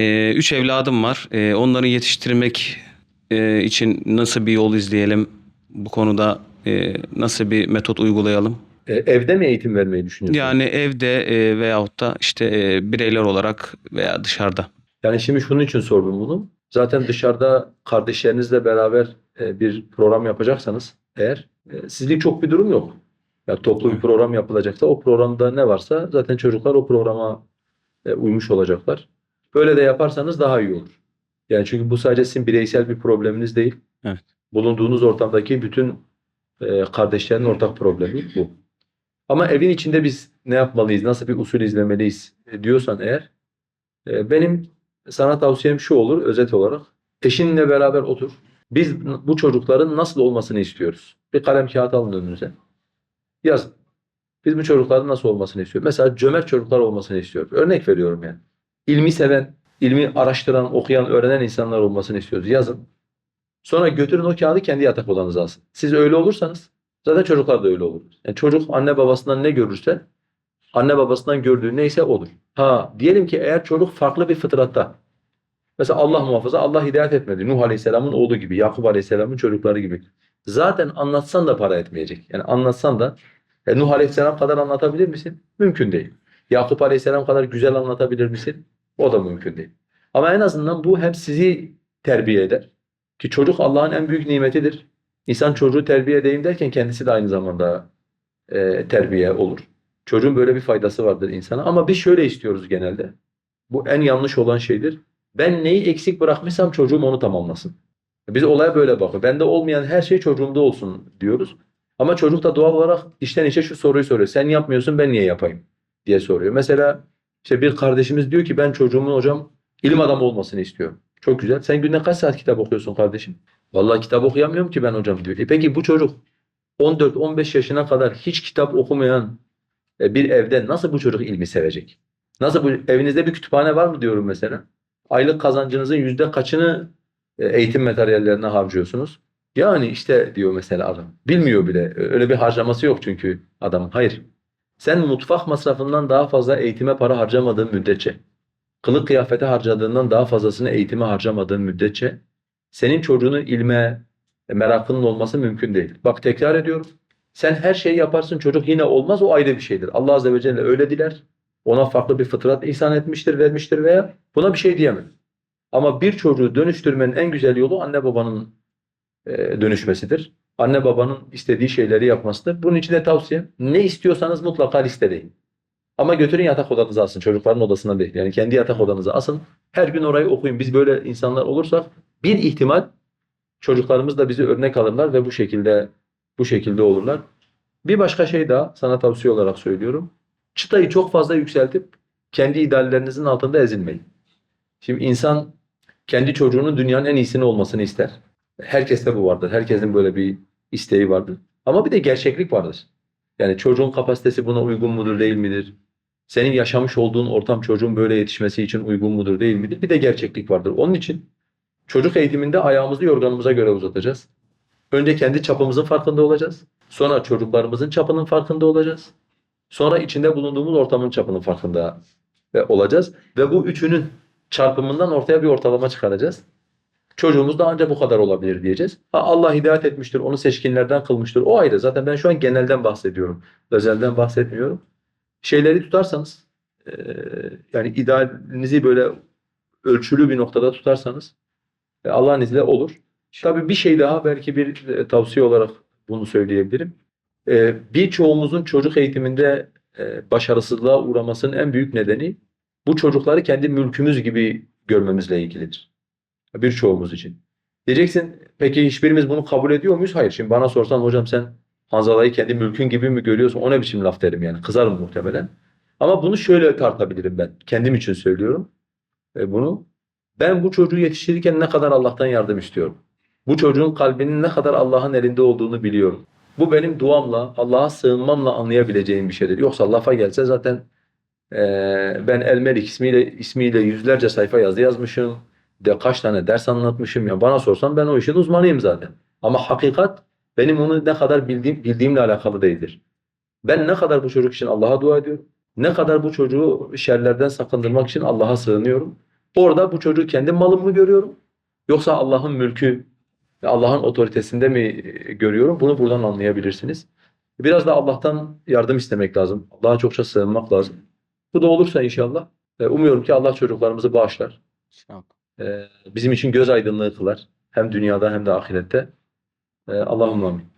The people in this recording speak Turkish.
Ee, üç evladım var. Ee, onları yetiştirmek e, için nasıl bir yol izleyelim? Bu konuda e, nasıl bir metot uygulayalım? E, evde mi eğitim vermeyi düşünüyorsunuz? Yani evde e, veyahut da işte e, bireyler olarak veya dışarıda. Yani şimdi şunun için sordum bunu. Zaten dışarıda kardeşlerinizle beraber e, bir program yapacaksanız eğer e, sizlik çok bir durum yok. Ya toplu bir program yapılacaksa o programda ne varsa zaten çocuklar o programa e, uymuş olacaklar. Böyle de yaparsanız daha iyi olur. Yani çünkü bu sadece sizin bireysel bir probleminiz değil. Evet. Bulunduğunuz ortamdaki bütün e, kardeşlerin ortak problemi bu. Ama evin içinde biz ne yapmalıyız, nasıl bir usul izlemeliyiz e, diyorsan eğer e, benim sana tavsiyem şu olur özet olarak. Eşinle beraber otur. Biz bu çocukların nasıl olmasını istiyoruz. Bir kalem kağıt alın önünüze. Yazın. Biz bu çocukların nasıl olmasını istiyoruz. Mesela cömert çocuklar olmasını istiyoruz. Örnek veriyorum yani. İlmi seven, ilmi araştıran, okuyan, öğrenen insanlar olmasını istiyoruz. Yazın. Sonra götürün o kağıdı kendi yatak odanıza asın. Siz öyle olursanız zaten çocuklar da öyle olur. Yani çocuk anne babasından ne görürse anne babasından gördüğü neyse odur. Ha diyelim ki eğer çocuk farklı bir fıtratta mesela Allah muhafaza Allah hidayet etmedi. Nuh Aleyhisselam'ın oğlu gibi, Yakup Aleyhisselam'ın çocukları gibi. Zaten anlatsan da para etmeyecek. Yani anlatsan da e, Nuh Aleyhisselam kadar anlatabilir misin? Mümkün değil. Yakup Aleyhisselam kadar güzel anlatabilir misin? O da mümkün değil. Ama en azından bu hem sizi terbiye eder. Ki çocuk Allah'ın en büyük nimetidir. İnsan çocuğu terbiye edeyim derken kendisi de aynı zamanda e, terbiye olur. Çocuğun böyle bir faydası vardır insana. Ama biz şöyle istiyoruz genelde. Bu en yanlış olan şeydir. Ben neyi eksik bırakmışsam çocuğum onu tamamlasın. Biz olaya böyle bakıyoruz. Bende olmayan her şey çocuğumda olsun diyoruz. Ama çocuk da doğal olarak içten içe şu soruyu soruyor. Sen yapmıyorsun ben niye yapayım diye soruyor. Mesela işte bir kardeşimiz diyor ki ben çocuğumun hocam ilim adamı olmasını istiyorum. Çok güzel. Sen günde kaç saat kitap okuyorsun kardeşim? Vallahi kitap okuyamıyorum ki ben hocam diyor. E peki bu çocuk 14-15 yaşına kadar hiç kitap okumayan e, bir evde nasıl bu çocuk ilmi sevecek? Nasıl bu evinizde bir kütüphane var mı diyorum mesela. Aylık kazancınızın yüzde kaçını e, eğitim materyallerine harcıyorsunuz? Yani işte diyor mesela adam. Bilmiyor bile. Öyle bir harcaması yok çünkü adamın. Hayır. Sen mutfak masrafından daha fazla eğitime para harcamadığın müddetçe, kılık kıyafete harcadığından daha fazlasını eğitime harcamadığın müddetçe senin çocuğunun ilme e, merakının olması mümkün değil. Bak tekrar ediyorum. Sen her şeyi yaparsın çocuk yine olmaz o ayrı bir şeydir. Allah Azze ve Celle öyle diler. Ona farklı bir fıtrat ihsan etmiştir, vermiştir veya buna bir şey diyemem. Ama bir çocuğu dönüştürmenin en güzel yolu anne babanın e, dönüşmesidir. Anne babanın istediği şeyleri yapmasıdır. Bunun için de tavsiyem ne istiyorsanız mutlaka listeleyin. Ama götürün yatak odanıza asın. Çocukların odasına değil. Yani kendi yatak odanıza asın. Her gün orayı okuyun. Biz böyle insanlar olursak bir ihtimal çocuklarımız da bizi örnek alırlar ve bu şekilde bu şekilde olurlar. Bir başka şey daha sana tavsiye olarak söylüyorum. Çıtayı çok fazla yükseltip kendi ideallerinizin altında ezilmeyin. Şimdi insan kendi çocuğunun dünyanın en iyisini olmasını ister. Herkeste bu vardır. Herkesin böyle bir isteği vardır. Ama bir de gerçeklik vardır. Yani çocuğun kapasitesi buna uygun mudur değil midir? Senin yaşamış olduğun ortam çocuğun böyle yetişmesi için uygun mudur değil midir? Bir de gerçeklik vardır. Onun için çocuk eğitiminde ayağımızı yorganımıza göre uzatacağız. Önce kendi çapımızın farkında olacağız. Sonra çocuklarımızın çapının farkında olacağız. Sonra içinde bulunduğumuz ortamın çapının farkında olacağız. Ve bu üçünün çarpımından ortaya bir ortalama çıkaracağız. Çocuğumuz da ancak bu kadar olabilir diyeceğiz. Ha, Allah hidayet etmiştir, onu seçkinlerden kılmıştır. O ayrı. Zaten ben şu an genelden bahsediyorum. Özelden bahsetmiyorum. Şeyleri tutarsanız, eee, yani idealinizi böyle ölçülü bir noktada tutarsanız e, Allah'ın izniyle olur. Tabii bir şey daha belki bir e, tavsiye olarak bunu söyleyebilirim. E, birçoğumuzun çocuk eğitiminde e, başarısızlığa uğramasının en büyük nedeni bu çocukları kendi mülkümüz gibi görmemizle ilgilidir. Birçoğumuz için. Diyeceksin peki hiçbirimiz bunu kabul ediyor muyuz? Hayır. Şimdi bana sorsan hocam sen Hanzala'yı kendi mülkün gibi mi görüyorsun? O ne biçim laf derim yani. Kızarım muhtemelen. Ama bunu şöyle tartabilirim ben. Kendim için söylüyorum. E, bunu. Ben bu çocuğu yetiştirirken ne kadar Allah'tan yardım istiyorum. Bu çocuğun kalbinin ne kadar Allah'ın elinde olduğunu biliyorum. Bu benim duamla, Allah'a sığınmamla anlayabileceğim bir şeydir. Yoksa lafa gelse zaten eee, ben El Melik ismiyle, ismiyle yüzlerce sayfa yazı yazmışım. De kaç tane ders anlatmışım. Ya bana sorsan ben o işin uzmanıyım zaten. Ama hakikat benim onu ne kadar bildiğim, bildiğimle alakalı değildir. Ben ne kadar bu çocuk için Allah'a dua ediyorum. Ne kadar bu çocuğu şerlerden sakındırmak için Allah'a sığınıyorum. Orada bu çocuğu kendi malım mı görüyorum? Yoksa Allah'ın mülkü Allah'ın otoritesinde mi e, görüyorum? Bunu buradan anlayabilirsiniz. Biraz da Allah'tan yardım istemek lazım. Allah'a çokça sığınmak lazım. Bu da olursa inşallah e, umuyorum ki Allah çocuklarımızı bağışlar. İnşallah. E, Bizim için göz aydınlığı kılar. Hem dünyada hem de ahirette. E, Allahümme amin.